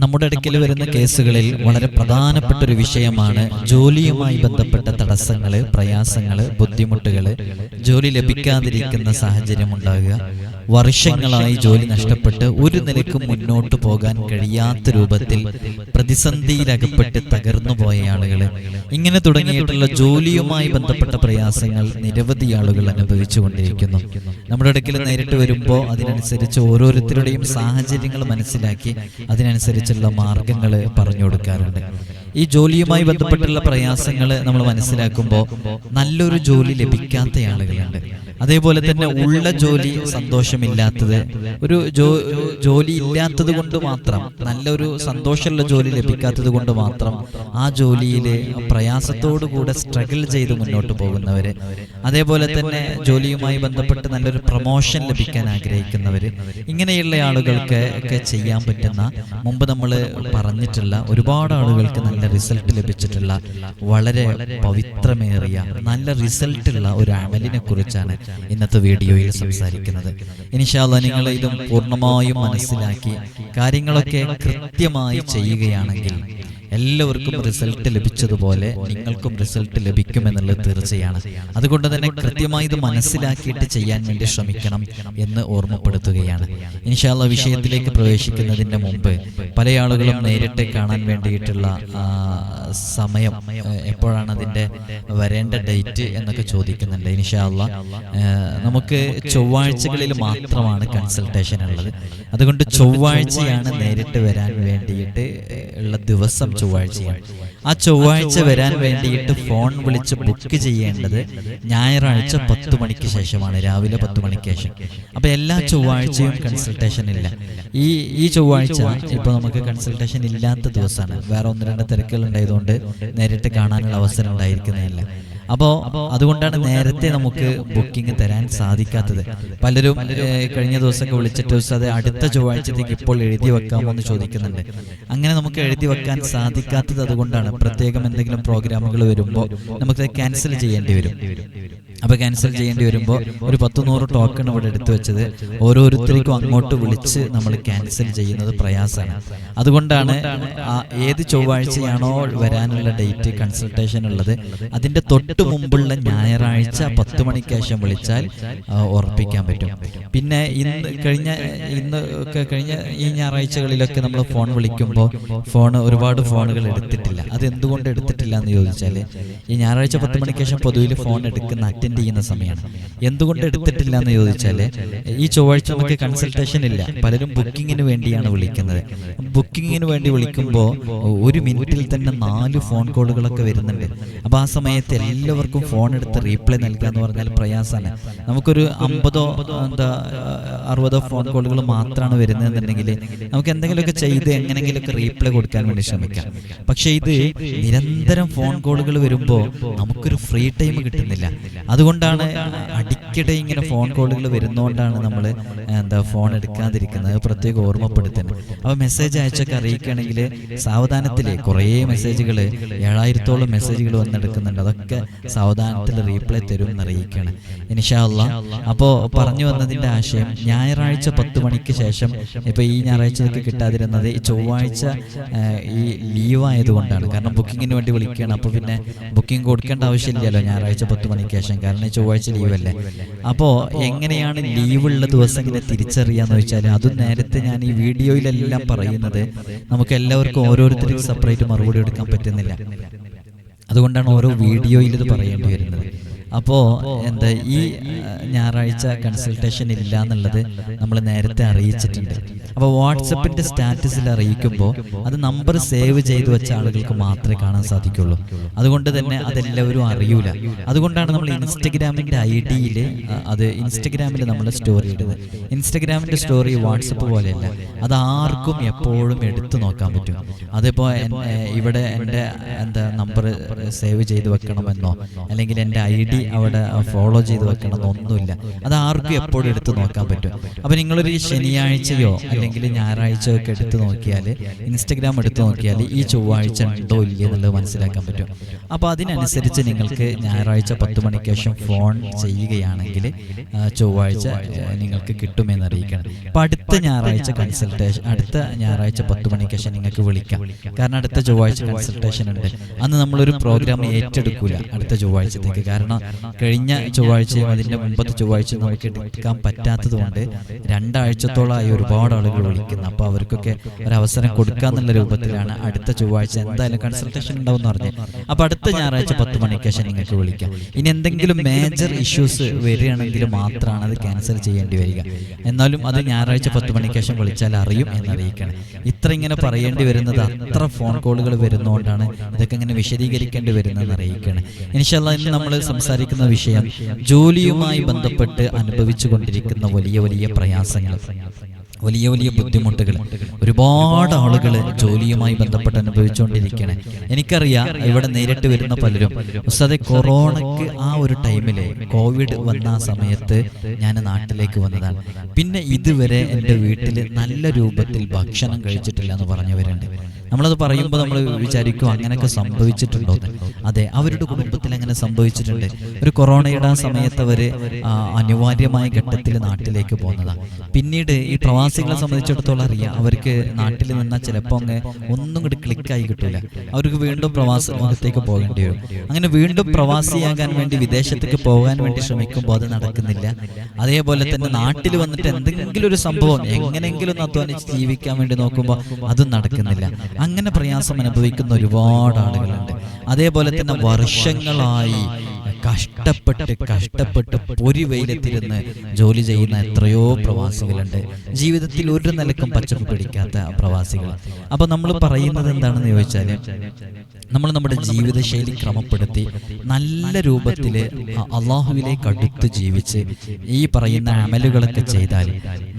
നമ്മുടെ ഇടയ്ക്ക് വരുന്ന കേസുകളിൽ വളരെ പ്രധാനപ്പെട്ട ഒരു വിഷയമാണ് ജോലിയുമായി ബന്ധപ്പെട്ട തടസ്സങ്ങൾ പ്രയാസങ്ങൾ ബുദ്ധിമുട്ടുകൾ ജോലി ലഭിക്കാതിരിക്കുന്ന സാഹചര്യം ഉണ്ടാകുക വർഷങ്ങളായി ജോലി നഷ്ടപ്പെട്ട് ഒരു നിലക്കും മുന്നോട്ട് പോകാൻ കഴിയാത്ത രൂപത്തിൽ പ്രതിസന്ധിയിലകപ്പെട്ട് തകർന്നു പോയ ആളുകൾ ഇങ്ങനെ തുടങ്ങിയിട്ടുള്ള ജോലിയുമായി ബന്ധപ്പെട്ട പ്രയാസങ്ങൾ നിരവധി ആളുകൾ അനുഭവിച്ചുകൊണ്ടിരിക്കുന്നു നമ്മുടെ അടുക്കൽ നേരിട്ട് വരുമ്പോൾ അതിനനുസരിച്ച് ഓരോരുത്തരുടെയും സാഹചര്യങ്ങൾ മനസ്സിലാക്കി അതിനനുസരിച്ചുള്ള മാർഗങ്ങൾ പറഞ്ഞു കൊടുക്കാറുണ്ട്. ഈ ജോലിയുമായി ബന്ധപ്പെട്ടുള്ള പ്രയാസങ്ങൾ നമ്മൾ മനസ്സിലാക്കുമ്പോൾ നല്ലൊരു ജോലി ലഭിക്കാത്ത ആളുകളുണ്ട്. അതേപോലെ തന്നെ ഉള്ള ജോലി സന്തോഷമില്ലാത്തത്. ഒരു ജോ ജോലി ഇല്ലാത്തത് കൊണ്ട് മാത്രം നല്ലൊരു സന്തോഷമുള്ള ജോലി ലഭിക്കാത്തത് കൊണ്ട് മാത്രം ആ ജോലിയിൽ പ്രയാസത്തോടു കൂടെ സ്ട്രഗിൾ ചെയ്ത് മുന്നോട്ട് പോകുന്നവര് അതേപോലെ തന്നെ ജോലിയുമായി ബന്ധപ്പെട്ട് നല്ലൊരു പ്രൊമോഷൻ ലഭിക്കാൻ ആഗ്രഹിക്കുന്നവര് ഇങ്ങനെയുള്ള ആളുകൾക്ക് ഒക്കെ ചെയ്യാൻ പറ്റുന്ന മുമ്പ് നമ്മൾ പറഞ്ഞിട്ടുള്ള ഒരുപാട് ആളുകൾക്ക് നല്ല റിസൾട്ട് ലഭിച്ചിട്ടുള്ള വളരെ പവിത്രമേറിയ നല്ല റിസൾട്ടുള്ള ഒരു അമലിനെ കുറിച്ചാണ് ഇന്നത്തെ വീഡിയോയിൽ സംസാരിക്കുന്നത്. ഇനിഷാല്ല നിങ്ങൾ ഇതും പൂർണമായും മനസ്സിലാക്കി കാര്യങ്ങളൊക്കെ കൃത്യമായി ചെയ്യുകയാണെങ്കിൽ എല്ലാവർക്കും റിസൾട്ട് ലഭിച്ചതുപോലെ നിങ്ങൾക്കും റിസൾട്ട് ലഭിക്കുമെന്നുള്ളത് തീർച്ചയാണ്. അതുകൊണ്ട് തന്നെ കൃത്യമായി ഇത് മനസ്സിലാക്കിയിട്ട് ചെയ്യാൻ വേണ്ടി ശ്രമിക്കണം എന്ന് ഓർമ്മപ്പെടുത്തുകയാണ്. ഇൻഷാല്ല വിഷയത്തിലേക്ക് പ്രവേശിക്കുന്നതിന് മുമ്പ് പല ആളുകളും നേരിട്ട് കാണാൻ വേണ്ടിയിട്ടുള്ള ആ, സമയം എപ്പോഴാണ് അതിന്റെ വരേണ്ട ഡേറ്റ് എന്നൊക്കെ ചോദിക്കുന്നുണ്ട്. ഇൻഷാല്ല നമുക്ക് ചൊവ്വാഴ്ചകളിൽ മാത്രമാണ് കൺസൾട്ടേഷൻ ഉള്ളത്. അതുകൊണ്ട് ചൊവ്വാഴ്ചയാണ് നേരിട്ട് വരാൻ വേണ്ടിയിട്ട് ഉള്ള ദിവസം ചൊവ്വാഴ്ചയാണ്. ആ ചൊവ്വാഴ്ച വരാൻ വേണ്ടിയിട്ട് ഫോൺ വിളിച്ച് ബുക്ക് ചെയ്യേണ്ടത് ഞായറാഴ്ച പത്ത് മണിക്ക് ശേഷമാണ് രാവിലെ പത്ത് മണിക്ക് ശേഷം. അപ്പൊ എല്ലാ ചൊവ്വാഴ്ചയും കൺസൾട്ടേഷൻ ഇല്ല. ഈ ഈ ചൊവ്വാഴ്ച ഇപ്പൊ നമുക്ക് കൺസൾട്ടേഷൻ ഇല്ലാത്ത ദിവസമാണ്. വേറെ ഒന്ന് രണ്ട് തിരക്കുകൾ ഉണ്ടായതുകൊണ്ട് നേരിട്ട് കാണാനുള്ള അവസരം ഉണ്ടായിരിക്കുന്നതല്ല അപ്പോ അതുകൊണ്ടാണ് നേരത്തെ നമുക്ക് ബുക്കിംഗ് തരാൻ സാധിക്കാത്തത്. പലരും കഴിഞ്ഞ ദിവസമൊക്കെ വിളിച്ചിട്ട് അത് അടുത്ത ചൊവ്വാഴ്ചത്തേക്ക് ഇപ്പോൾ എഴുതി വെക്കാമോ എന്ന് ചോദിക്കുന്നുണ്ട്. അങ്ങനെ നമുക്ക് എഴുതി വെക്കാൻ സാധിക്കാത്തത് അതുകൊണ്ടാണ് പ്രത്യേകം എന്തെങ്കിലും പ്രോഗ്രാമുകൾ വരുമ്പോൾ നമുക്ക് ക്യാൻസൽ ചെയ്യേണ്ടി വരും. അപ്പൊ ക്യാൻസൽ ചെയ്യേണ്ടി വരുമ്പോൾ ഒരു പത്ത് നൂറ് ടോക്കൺ ഇവിടെ എടുത്തു വെച്ചത് ഓരോരുത്തർക്കും അങ്ങോട്ട് വിളിച്ച് നമ്മൾ ക്യാൻസൽ ചെയ്യുന്നത് പ്രയാസമാണ്. അതുകൊണ്ടാണ് ഏത് ചൊവ്വാഴ്ചയാണോ വരാനുള്ള ഡേറ്റ് കൺസൾട്ടേഷൻ ഉള്ളത് അതിന്റെ തൊട്ട് മുമ്പുള്ള ഞായറാഴ്ച പത്ത് മണിക്ക് ശേഷം വിളിച്ചാൽ ഉറപ്പിക്കാൻ പറ്റും. പിന്നെ ഇന്ന് കഴിഞ്ഞ ഇന്ന് ഒക്കെ കഴിഞ്ഞ ഈ ഞായറാഴ്ചകളിലൊക്കെ നമ്മൾ ഫോൺ വിളിക്കുമ്പോൾ ഫോൺ ഒരുപാട് ഫോണുകൾ എടുത്തിട്ടില്ല. അത് എന്തുകൊണ്ട് എടുത്തിട്ടില്ല എന്ന് ചോദിച്ചാൽ ഈ ഞായറാഴ്ച പത്ത് മണിക്ക് ശേഷം പൊതുവിൽ ഫോൺ എടുക്കുന്ന അറ്റൻഡ് ചെയ്യുന്ന സമയമാണ് എന്തുകൊണ്ട് എടുത്തിട്ടില്ല എന്ന് ചോദിച്ചാൽ ഈ ചൊവ്വാഴ്ച നമുക്ക് കൺസൾട്ടേഷൻ ഇല്ല. പലരും ബുക്കിങ്ങിന് വേണ്ടിയാണ് വിളിക്കുന്നത്. ബുക്കിങ്ങിന് വേണ്ടി വിളിക്കുമ്പോൾ ഒരു മിനിറ്റിൽ തന്നെ നാല് ഫോൺ കോളുകളൊക്കെ വരുന്നുണ്ട്. അപ്പോൾ ആ സമയത്ത് എല്ലാവർക്കും ഫോൺ എടുത്ത് റീപ്ലൈ നൽകുക എന്ന് പറഞ്ഞാൽ പ്രയാസമാണ് നമുക്കൊരു അമ്പതോ എന്താ അറുപതോ ഫോൺ കോളുകൾ മാത്രമാണ് വരുന്നതെന്നുണ്ടെങ്കിൽ നമുക്ക് എന്തെങ്കിലുമൊക്കെ ചെയ്ത് എങ്ങനെയെങ്കിലുമൊക്കെ റീപ്ലൈ കൊടുക്കാൻ വേണ്ടി ശ്രമിക്കാം. പക്ഷേ ഇത് നിരന്തരം ഫോൺ കോളുകൾ വരുമ്പോൾ നമുക്കൊരു ഫ്രീ ടൈം കിട്ടുന്നില്ല. അതുകൊണ്ടാണ് അടിക്കടി ഇങ്ങനെ ഫോൺ കോളുകൾ വരുന്നതുകൊണ്ടാണ് നമ്മൾ എന്താ ഫോൺ എടുക്കാതിരിക്കുന്നത്. പ്രത്യേകം ഓർമ്മപ്പെടുത്തുന്നത് അപ്പോൾ മെസ്സേജ് അയച്ചൊക്കെ അറിയിക്കുകയാണെങ്കിൽ സാവധാനത്തിൽ കുറേ മെസ്സേജുകൾ ഏഴായിരത്തോളം മെസ്സേജുകൾ വന്നെടുക്കുന്നുണ്ട്. അതൊക്കെ സാവധാനത്തിൽ റീപ്ലൈ തരും എന്ന് അറിയിക്കുകയാണ്. ഇനിഷാല്ല അപ്പോൾ പറഞ്ഞു വന്നതിന്റെ ആശയം ഞായറാഴ്ച പത്ത് മണിക്ക് ശേഷം ഇപ്പോൾ ഈ ഞായറാഴ്ചയൊക്കെ കിട്ടാതിരുന്നത് ഈ ചൊവ്വാഴ്ച ഈ ലീവ് ആയതുകൊണ്ടാണ്. കാരണം ബുക്കിങ്ങിന് വേണ്ടി വിളിക്കുകയാണ്. അപ്പോൾ പിന്നെ ബുക്കിംഗ് കൊടുക്കേണ്ട ആവശ്യമില്ലല്ലോ ഞായറാഴ്ച പത്ത് മണിക്ക് ശേഷം. കാരണം ഈ ചൊവ്വാഴ്ച ലീവല്ലേ അപ്പോൾ എങ്ങനെയാണ് ലീവുള്ള ദിവസം ഇങ്ങനെ തിരിച്ചറിയാന്ന് വെച്ചാൽ അതും നേരത്തെ ഞാൻ ഈ വീഡിയോയിലെല്ലാം പറയുന്നത് നമുക്ക് എല്ലാവർക്കും ഓരോരുത്തർക്കും സെപ്പറേറ്റ് മറുപടി എടുക്കാൻ പറ്റുന്നില്ല. അതുകൊണ്ടാണ് ഓരോ വീഡിയോയിൽ ഇത് പറയേണ്ടി വരുന്നത്. അപ്പോൾ എന്താ ഈ ഞായറാഴ്ച കൺസൾട്ടേഷൻ ഇല്ല എന്നുള്ളത് നമ്മൾ നേരത്തെ അറിയിച്ചിട്ടുണ്ട്. അപ്പോൾ വാട്സപ്പിന്റെ സ്റ്റാറ്റസിൽ അറിയിക്കുമ്പോൾ അത് നമ്പർ സേവ് ചെയ്ത് വെച്ച ആളുകൾക്ക് മാത്രമേ കാണാൻ സാധിക്കുള്ളൂ. അതുകൊണ്ട് തന്നെ അതെല്ലാവരും അറിയൂല. അതുകൊണ്ടാണ് നമ്മൾ ഇൻസ്റ്റഗ്രാമിന്റെ ഐ ഡിയിൽ അത് ഇൻസ്റ്റഗ്രാമിൽ നമ്മൾ സ്റ്റോറി ഇടുന്നത്. ഇൻസ്റ്റഗ്രാമിന്റെ സ്റ്റോറി വാട്സപ്പ് പോലെയല്ല. അത് ആർക്കും എപ്പോഴും എടുത്തു നോക്കാൻ പറ്റും. അതിപ്പോൾ ഇവിടെ എന്റെ എന്താ നമ്പർ സേവ് ചെയ്ത് വെക്കണമെന്നോ? അല്ലെങ്കിൽ എന്റെ ഐ ഡി അവിടെ ഫോളോ ചെയ്ത് വെക്കണം എന്നൊന്നുമില്ല അത് ആർക്കും എപ്പോഴും എടുത്ത് നോക്കാൻ പറ്റും. അപ്പോൾ നിങ്ങളൊരു ശനിയാഴ്ചയോ അല്ലെങ്കിൽ ഞായറാഴ്ചയോ ഒക്കെ എടുത്ത് നോക്കിയാൽ ഇൻസ്റ്റഗ്രാം എടുത്ത് നോക്കിയാൽ ഈ ചൊവ്വാഴ്ച ഉണ്ടോ ഇല്ലയോ എന്നുള്ളത് മനസ്സിലാക്കാൻ പറ്റും. അപ്പോൾ അതിനനുസരിച്ച് നിങ്ങൾക്ക് ഞായറാഴ്ച പത്ത് മണിക്ക് ശേഷം ഫോൺ ചെയ്യുകയാണെങ്കിൽ ചൊവ്വാഴ്ച നിങ്ങൾക്ക് കിട്ടുമെന്ന് അറിയിക്കണം. അപ്പോൾ അടുത്ത ഞായറാഴ്ച കൺസൾട്ടേഷൻ അടുത്ത ഞായറാഴ്ച പത്ത് മണിക്ക് ശേഷം നിങ്ങൾക്ക് വിളിക്കാം. കാരണം അടുത്ത ചൊവ്വാഴ്ച കൺസൾട്ടേഷൻ ഉണ്ട്. അന്ന് നമ്മളൊരു പ്രോഗ്രാം ഏറ്റെടുക്കില്ല അടുത്ത ചൊവ്വാഴ്ചത്തേക്ക്. കാരണം കഴിഞ്ഞ ചൊവ്വാഴ്ചയും അതിന്റെ മുമ്പത്തെ ചൊവ്വാഴ്ചയും നമുക്ക് എടുക്കാൻ പറ്റാത്തതുകൊണ്ട് രണ്ടാഴ്ചത്തോളമായി ഒരുപാട് ആളുകൾ വിളിക്കുന്നു. അപ്പോൾ അവർക്കൊക്കെ ഒരു അവസരം കൊടുക്കാന്നുള്ള രൂപത്തിലാണ് അടുത്ത ചൊവ്വാഴ്ച എന്തായാലും കൺസൾട്ടേഷൻ ഉണ്ടാവും എന്ന് പറഞ്ഞു. അപ്പോൾ അടുത്ത ഞായറാഴ്ച പത്ത് മണിക്ക് ശേഷം നിങ്ങൾക്ക് വിളിക്കാം. ഇനി എന്തെങ്കിലും മേജർ ഇഷ്യൂസ് വരികയാണെങ്കിൽ മാത്രമാണ് അത് ക്യാൻസൽ ചെയ്യേണ്ടി വരിക. എന്നാലും അത് ഞായറാഴ്ച പത്ത് മണിക്ക് ശേഷം വിളിച്ചാൽ അറിയും എന്നറിയിക്കണം ഇത്ര ഇങ്ങനെ പറയേണ്ടി വരുന്നത് അത്ര ഫോൺ കോളുകൾ വരുന്നതുകൊണ്ടാണ് ഇതൊക്കെ ഇങ്ങനെ വിശദീകരിക്കേണ്ടി വരുന്നതെന്ന് അറിയിക്കണം ഇനിഷല്ല ഇന്ന് നമ്മൾ സംസാരിക്കുന്ന വിഷയം ജോലിയുമായി ബന്ധപ്പെട്ട് അനുഭവിച്ചു കൊണ്ടിരിക്കുന്ന വലിയ വലിയ പ്രയാസങ്ങൾ. വലിയ വലിയ ബുദ്ധിമുട്ടുകൾ. ഒരുപാട് ആളുകൾ ജോലിയുമായി ബന്ധപ്പെട്ട് അനുഭവിച്ചുകൊണ്ടിരിക്കുകയാണ് എനിക്കറിയാം ഇവിടെ നേരിട്ട് വരുന്ന പലരും ഉസ്താദെ കൊറോണയ്ക്ക് ആ ഒരു ടൈമിൽ കോവിഡ് വന്ന സമയത്ത് ഞാൻ നാട്ടിലേക്ക് വന്നതാണ്. പിന്നെ ഇതുവരെ എന്റെ വീട്ടിൽ നല്ല രൂപത്തിൽ ഭക്ഷണം കഴിച്ചിട്ടില്ല എന്ന് പറഞ്ഞവരുണ്ട്. നമ്മളത് പറയുമ്പോൾ നമ്മൾ വിചാരിക്കും അങ്ങനെയൊക്കെ സംഭവിച്ചിട്ടുണ്ടോ അതെ അവരുടെ കുടുംബത്തിൽ അങ്ങനെ സംഭവിച്ചിട്ടുണ്ട്. ഒരു കൊറോണയുടെ ആ സമയത്ത് അവർ അനിവാര്യമായ ഘട്ടത്തിൽ നാട്ടിലേക്ക് പോകുന്നതാണ് പിന്നീട് ഈ പ്രവാസികളെ സംബന്ധിച്ചിടത്തോളം അറിയാം. അവർക്ക് നാട്ടിൽ നിന്നാൽ ചിലപ്പോൾ അങ്ങ് ഒന്നും കൂടി ക്ലിക്കായി കിട്ടില്ല അവർക്ക് വീണ്ടും പ്രവാസ ലോകത്തേക്ക് പോകേണ്ടി വരും. അങ്ങനെ വീണ്ടും പ്രവാസിയാകാൻ വേണ്ടി വിദേശത്തേക്ക് പോകാൻ വേണ്ടി ശ്രമിക്കുമ്പോൾ അത് നടക്കുന്നില്ല. അതേപോലെ തന്നെ നാട്ടിൽ വന്നിട്ട് എന്തെങ്കിലും ഒരു സംഭവം എങ്ങനെയെങ്കിലും ഒന്ന് അധ്വാനിച്ച് ജീവിക്കാൻ വേണ്ടി നോക്കുമ്പോൾ അതും നടക്കുന്നില്ല. അങ്ങനെ പ്രയാസം അനുഭവിക്കുന്ന ഒരുപാട് ആളുകളുണ്ട്. അതേപോലെ തന്നെ വർഷങ്ങളായി കഷ്ടപ്പെട്ട് കഷ്ടപ്പെട്ട് പൊരി വെയിലത്തിരുന്ന് ജോലി ചെയ്യുന്ന എത്രയോ പ്രവാസികളുണ്ട്. ജീവിതത്തിൽ ഒരു നിലക്കും പച്ചപ്പ് പിടിക്കാത്ത പ്രവാസികൾ. അപ്പൊ നമ്മൾ പറയുന്നത് എന്താണെന്ന് ചോദിച്ചാൽ നമ്മൾ നമ്മുടെ ജീവിതശൈലി ക്രമപ്പെടുത്തി നല്ല രൂപത്തിൽ അള്ളാഹുവിലേക്ക് അടുത്ത് ജീവിച്ച് ഈ പറയുന്ന അമലുകളൊക്കെ ചെയ്താൽ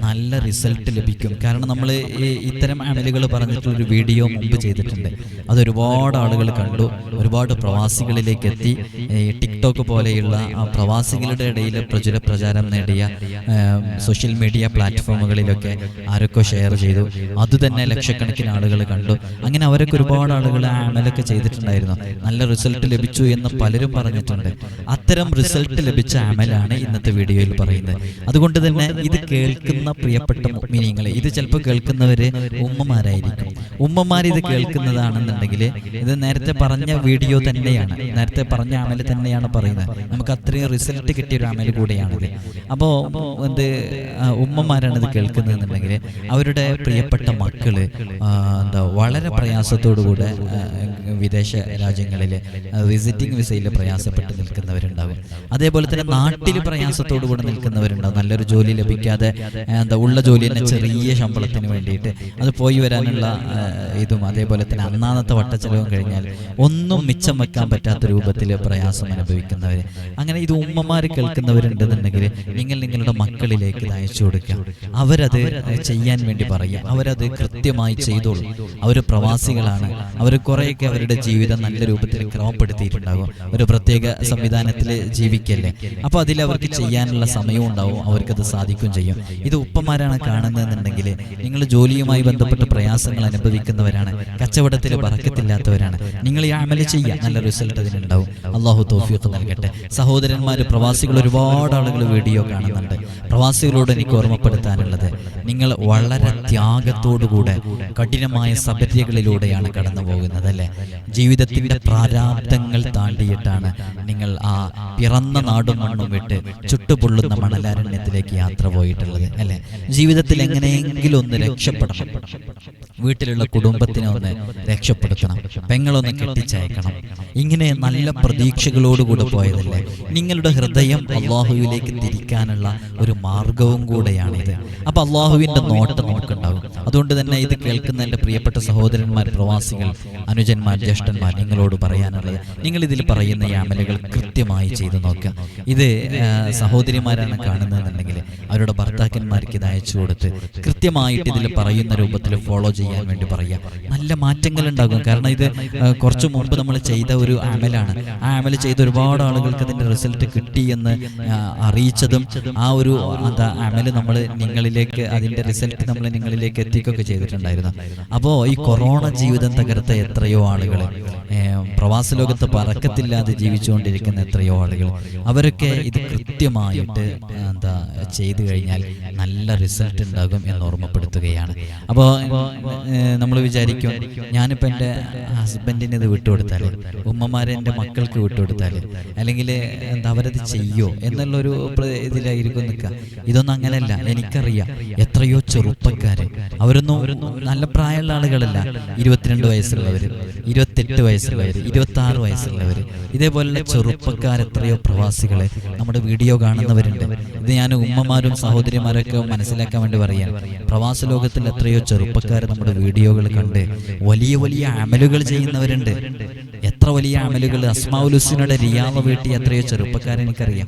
നല്ല റിസൾട്ട് ലഭിക്കും. കാരണം നമ്മൾ ഇത്തരം അമലുകൾ പറഞ്ഞിട്ടുള്ളൊരു വീഡിയോ മുമ്പ് ചെയ്തിട്ടുണ്ട്. അത് ഒരുപാട് ആളുകൾ കണ്ടു ഒരുപാട് പ്രവാസികളിലേക്ക് എത്തി ഈ ടിക്ടോക്ക് പോലെയുള്ള ആ പ്രവാസികളുടെ ഇടയിൽ പ്രചുര പ്രചാരം നേടിയ സോഷ്യൽ മീഡിയ പ്ലാറ്റ്ഫോമുകളിലൊക്കെ ആരൊക്കെ ഷെയർ ചെയ്തു. അത് തന്നെ ലക്ഷക്കണക്കിന് ആളുകൾ കണ്ടു. അങ്ങനെ അവരൊക്കെ ഒരുപാട് ആളുകൾ ആമലൊക്കെ അമലൊക്കെ ചെയ്തിട്ടുണ്ടായിരുന്നു. നല്ല റിസൾട്ട് ലഭിച്ചു എന്ന് പലരും പറഞ്ഞിട്ടുണ്ട്. അത്തരം റിസൾട്ട് ലഭിച്ച ആമലാണ് ഇന്നത്തെ വീഡിയോയിൽ പറയുന്നത്. അതുകൊണ്ട് തന്നെ ഇത് കേൾക്കുന്ന പ്രിയപ്പെട്ട മീനിങ്ങൾ ഇത് ചിലപ്പോൾ കേൾക്കുന്നവര് ഉമ്മമാരായിരിക്കും. ഉമ്മമാർ ഇത് കേൾക്കുന്നതാണെന്നുണ്ടെങ്കിൽ ഇത് നേരത്തെ പറഞ്ഞ വീഡിയോ തന്നെയാണ്. നേരത്തെ പറഞ്ഞ ആമല തന്നെയാണ് പറയുന്നത്. നമുക്ക് അത്രയും റിസൾട്ട് കിട്ടിയ ഒരു അമേൽ കൂടെയാണിത്. അപ്പോൾ എന്ത് ഇത് കേൾക്കുന്നതെന്നുണ്ടെങ്കിൽ അവരുടെ പ്രിയപ്പെട്ട മക്കൾ ആ, എന്താ വളരെ പ്രയാസത്തോടു കൂടെ വിദേശ രാജ്യങ്ങളിൽ വിസിറ്റിംഗ് വിസയിൽ പ്രയാസപ്പെട്ട് നിൽക്കുന്നവരുണ്ടാവും. അതേപോലെ തന്നെ നാട്ടിൽ പ്രയാസത്തോടു കൂടെ നിൽക്കുന്നവരുണ്ടാവും. നല്ലൊരു ജോലി ലഭിക്കാതെ എന്താ ഉള്ള ജോലി തന്നെ ചെറിയ ശമ്പളത്തിന് വേണ്ടിയിട്ട് അത് പോയി വരാനുള്ള ഇതും അതേപോലെ തന്നെ അന്നാന്നത്തെ വട്ടച്ചെലവും കഴിഞ്ഞാൽ ഒന്നും മിച്ചം വെക്കാൻ പറ്റാത്ത രൂപത്തിൽ പ്രയാസം അനുഭവിക്കുന്നവർ അങ്ങനെ ഇത് ഉമ്മമാർ കേൾക്കുന്നവരുണ്ടെന്നുണ്ടെങ്കിൽ നിങ്ങൾ നിങ്ങളുടെ മക്കളിലേക്ക് ഇത് അയച്ചു കൊടുക്കുക. അവരത് ചെയ്യാൻ വേണ്ടി പറയുക. അവരത് കൃത്യമായി ചെയ്തോളും. അവർ പ്രവാസികളാണ്. അവർ കുറേയൊക്കെ അവരുടെ ജീവിതം നല്ല രൂപത്തിൽ ക്രമപ്പെടുത്തിയിട്ടുണ്ടാകും. ഒരു പ്രത്യേക സംവിധാനത്തിൽ ജീവിക്കല്ലേ? അപ്പോൾ അതിൽ അവർക്ക് ചെയ്യാനുള്ള സമയവും ഉണ്ടാവും. അവർക്കത് സാധിക്കും ചെയ്യും. ഇത് ഉപ്പമാരാണ് കാണുന്നതെന്നുണ്ടെങ്കിൽ നിങ്ങൾ ജോലിയുമായി ബന്ധപ്പെട്ട പ്രയാസങ്ങൾ അനുഭവിക്കുന്നവരാണ്. കച്ചവടത്തിൽ പറക്കത്തില്ലാത്തവരാണ് നിങ്ങൾ ഈ അമൽ ചെയ്യുക. നല്ല റിസൾട്ട് അതിനുണ്ടാവും. അള്ളാഹു തോഫിയൊക്കെ നൽകട്ടെ. സഹോദരന്മാർ പ്രവാസികൾ ഒരുപാട് ആളുകൾ വീഡിയോ കാണുന്നുണ്ട്. പ്രവാസികളോട് എനിക്ക് ഓർമ്മപ്പെടുത്താനുള്ളത് നിങ്ങൾ വളരെ ത്യാഗത്തോടുകൂടെ കഠിനമായ സബര്യകളിലൂടെയാണ് കടന്നു പോകുന്നത് അല്ലേ? ജീവിതത്തിന്റെ പ്രാരാബ്ദങ്ങൾ താണ്ടിയിട്ടാണ് നിങ്ങൾ ആ പിറന്ന നാടും മണ്ണും വിട്ട് ചുട്ടുപൊള്ളുന്ന മണലാരണ്യത്തിലേക്ക് യാത്ര പോയിട്ടുള്ളത് അല്ലെ? ജീവിതത്തിൽ എങ്ങനെയെങ്കിലും ഒന്ന് രക്ഷപ്പെടണം. വീട്ടിലുള്ള കുടുംബത്തിനെ ഒന്ന് രക്ഷപ്പെടുത്തണം. പെങ്ങളൊന്ന് കെട്ടിച്ചയക്കണം. ഇങ്ങനെ നല്ല പ്രതീക്ഷകളോടുകൂടെ പോയതല്ലേ? നിങ്ങളുടെ ഹൃദയം അള്ളാഹുവിലേക്ക് തിരിക്കാനുള്ള ഒരു മാർഗവും കൂടെയാണിത്. അപ്പൊ അള്ളാഹുവിന്റെ നോട്ടം നമുക്കുണ്ടാകും. അതുകൊണ്ട് തന്നെ ഇത് കേൾക്കുന്ന എന്റെ പ്രിയപ്പെട്ട സഹോദരന്മാർ പ്രവാസികൾ അനുജന്മാർ ജ്യേഷ്ഠന്മാർ നിങ്ങളോട് പറയാനുള്ളത് നിങ്ങൾ ഇതിൽ പറയുന്ന ഈ അമലുകൾ കൃത്യമായി ചെയ്തു നോക്കുക. ഇത് സഹോദരിമാരാണ് കാണുന്നതെന്നുണ്ടെങ്കിൽ അവരുടെ ഭർത്താക്കന്മാർക്ക് ഇത് അയച്ചു കൊടുത്ത് കൃത്യമായിട്ട് ഇതിൽ പറയുന്ന രൂപത്തിൽ ഫോളോ ചെയ്യാൻ വേണ്ടി പറയുക. നല്ല മാറ്റങ്ങൾ ഉണ്ടാകും കാരണം ഇത് കുറച്ചു മുമ്പ് നമ്മൾ ചെയ്ത ഒരു അമലാണ്. ആ അമൽ ചെയ്ത ഒരുപാട് ആളുകൾക്ക് അതിന്റെ റിസൾട്ട് കിട്ടി എന്ന് അറിയിച്ചതും ആ ഒരു എന്താ അമൽ നമ്മൾ നിങ്ങളിലേക്ക് അതിന്റെ റിസൾട്ട് നമ്മൾ നിങ്ങളിലേക്ക് എത്തിക്കുകയൊക്കെ ചെയ്തിട്ടുണ്ടായിരുന്നു. അപ്പോൾ ഈ കൊറോണ ജീവിതം തകർത്ത എത്രയോ ആളുകൾ പ്രവാസ ലോകത്ത് പറക്കത്തില്ലാതെ ജീവിച്ചുകൊണ്ടിരിക്കുന്ന എത്രയോ ആളുകൾ. അവരൊക്കെ ഇത് കൃത്യമായിട്ട് എന്താ ചെയ്തു കഴിഞ്ഞാൽ നല്ല റിസൾട്ട് ഉണ്ടാകും എന്ന് ഓർമ്മപ്പെടുത്തുകയാണ്. അപ്പോൾ നമ്മൾ വിചാരിക്കും ഞാനിപ്പോൾ എന്റെ ഹസ്ബൻഡിന് ഇത് വിട്ടുകൊടുത്താൽ ഉമ്മമാരെ എന്റെ മക്കൾക്ക് വിട്ടുകൊടുത്താൽ അല്ലെങ്കിൽ എന്താ അവരത് ചെയ്യോ എന്നുള്ളൊരു ഇതിലായിരിക്കും നിൽക്കുക. ഇതൊന്നും അങ്ങനെയല്ല. എനിക്കറിയാം. എത്രയോ ചെറുപ്പക്കാർ അവരൊന്നും നല്ല പ്രായമുള്ള ആളുകളല്ല. ഇരുപത്തിരണ്ട് വയസ്സുള്ളവർ ഇരുപത്തെട്ട് വയസ്സുള്ളവർ ഇരുപത്തി ആറ് വയസ്സുള്ളവർ ഇതേപോലുള്ള ചെറുപ്പക്കാർ എത്രയോ പ്രവാസികളെ നമ്മുടെ വീഡിയോ കാണുന്നവരുണ്ട്. ഇത് ഞാൻ ഉമ്മമാരും സഹോദരിമാരൊക്കെ മനസ്സിലാക്കാൻ വേണ്ടി പറയാം പ്രവാസ ലോകത്തിൽ എത്രയോ ചെറുപ്പക്കാർ നമ്മുടെ വീഡിയോകൾ കണ്ട് വലിയ വലിയ അമലുകൾ ചെയ്യുന്നവരുണ്ട്. എത്ര വലിയ അമലുകൾ? അസ്മാവുലുസിനുടെ റിയാമ വീട്ടി എത്രയോ ചെറുപ്പക്കാരെ എനിക്കറിയാം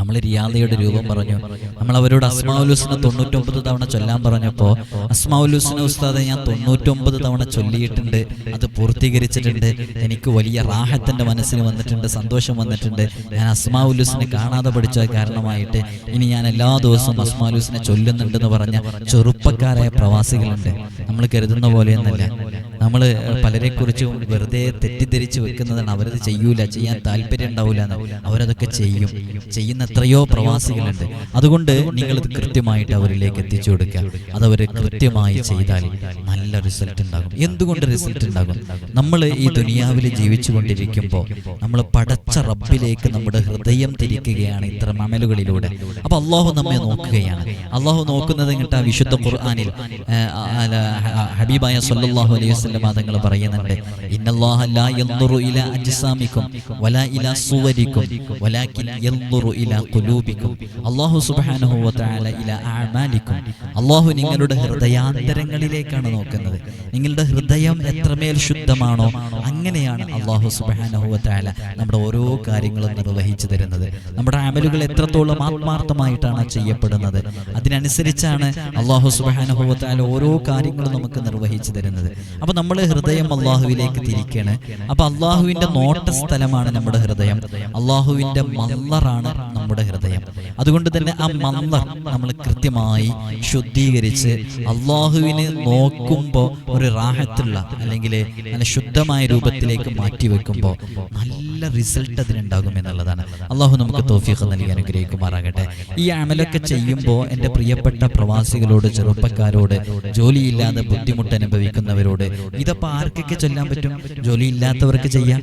നമ്മൾ റിയാദയുടെ രൂപം പറഞ്ഞു. നമ്മൾ അവരോട് അസ്മാഉലുസിനെ തൊണ്ണൂറ്റൊമ്പത് തവണ ചൊല്ലാൻ പറഞ്ഞപ്പോൾ അസ്മാഉലുസിനെ ഉസ്താദെ ഞാൻ തൊണ്ണൂറ്റൊമ്പത് തവണ ചൊല്ലിയിട്ടുണ്ട്. അത് പൂർത്തീകരിച്ചിട്ടുണ്ട്. എനിക്ക് വലിയ റാഹത്തിന്റെ മനസ്സിന് വന്നിട്ടുണ്ട് സന്തോഷം വന്നിട്ടുണ്ട്. ഞാൻ അസ്മാഉലുസിനെ കാണാതെ പഠിച്ച കാരണമായിട്ട് ഇനി ഞാൻ എല്ലാ ദിവസവും അസ്മാഉലുസിനെ ചൊല്ലുന്നുണ്ടെന്ന് പറഞ്ഞ ചെറുപ്പക്കാരായ പ്രവാസികളുണ്ട്. നമ്മൾ കരുതുന്ന പോലെയൊന്നല്ല നമ്മൾ പലരെക്കുറിച്ചും വെറുതെ തെറ്റിദ്ധരിച്ച് വെക്കുന്നതാണ് അവരത് ചെയ്യൂല ചെയ്യാൻ താല്പര്യം ഉണ്ടാവില്ല അവരതൊക്കെ ചെയ്യും. ചെയ്യുന്ന എത്രയോ പ്രവാസികളുണ്ട്. അതുകൊണ്ട് നിങ്ങളത് കൃത്യമായിട്ട് അവരിലേക്ക് എത്തിച്ചു കൊടുക്കുക. അതവർ കൃത്യമായി ചെയ്താൽ നല്ല റിസൾട്ട് ഉണ്ടാകും. എന്തുകൊണ്ട് റിസൾട്ട് ഉണ്ടാകും? നമ്മൾ ഈ ദുനിയാവിൽ ജീവിച്ചു കൊണ്ടിരിക്കുമ്പോൾ നമ്മൾ പടച്ച റബ്ബിലേക്ക് നമ്മുടെ ഹൃദയം തിരിക്കുകയാണ് ഇത്തരം അമലുകളിലൂടെ. അപ്പൊ അള്ളാഹു നമ്മെ നോക്കുകയാണ്. അള്ളാഹു നോക്കുന്നത് ഇങ്ങോട്ട് ആ വിശുദ്ധ ഖുർആാനിൽ ഹബീബായ സല്ലാഹു അലൈഹി വസല്ലം തങ്ങൾ പറയുന്നുണ്ട്. ഇന്നല്ലാഹ ഇലാ വലാ ഇലാ ഇലാ അല്ലാഹു സുബ്ഹാനഹു ഇലാ അല്ലാഹു നിങ്ങളുടെ ഹൃദയാന്തരങ്ങളിലേക്കാണ് നോക്കുന്നത്. നിങ്ങളുടെ ഹൃദയം എത്രമേൽ ശുദ്ധമാണോ അങ്ങനെയാണ് അള്ളാഹു സുബ്ഹാനഹു വ നമ്മുടെ ഓരോ കാര്യങ്ങളും നിർവഹിച്ചു തരുന്നത്. നമ്മുടെ അമലുകൾ എത്രത്തോളം ആത്മാർത്ഥമായിട്ടാണ് ചെയ്യപ്പെടുന്നത്. അതിനനുസരിച്ചാണ് അള്ളാഹു സുബ്ഹാനഹു വ ഓരോ കാര്യങ്ങളും നമുക്ക് നിർവഹിച്ചു തരുന്നത്. അപ്പൊ നമ്മൾ ഹൃദയം അള്ളാഹുവിലേക്ക് തിരിക്കണേ അപ്പൊ അള്ളാഹുവിന്റെ നോട്ട സ്ഥലമാണ് നമ്മുടെ ഹൃദയം. അള്ളാഹുവിന്റെ മല്ലറാണ് നമ്മുടെ ഹൃദയം. അതുകൊണ്ട് തന്നെ ആ മല്ലർ നമ്മൾ കൃത്യമായി ശുദ്ധീകരിച്ച് അള്ളാഹുവിന് നോക്കുമ്പോൾ ഒരു റാഹത്തുള്ള അല്ലെങ്കിൽ നല്ല ശുദ്ധമായ രൂപത്തിലേക്ക് മാറ്റി വെക്കുമ്പോൾ നല്ല റിസൾട്ട് അതിനുണ്ടാകും എന്നുള്ളതാണ്. അള്ളാഹു നമുക്ക് തോഫീഖ് നൽകി അനുഗ്രഹിക്കുമാറാകട്ടെ. ഈ അമലൊക്കെ ചെയ്യുമ്പോൾ എന്റെ പ്രിയപ്പെട്ട പ്രവാസികളോട് ചെറുപ്പക്കാരോട് ജോലിയില്ലാതെ ബുദ്ധിമുട്ട് അനുഭവിക്കുന്നവരോട് ഇതപ്പോൾ ആർക്കൊക്കെ ചൊല്ലാൻ പറ്റും? ജോലി ഇല്ലാത്തവർക്ക് ചെയ്യാം.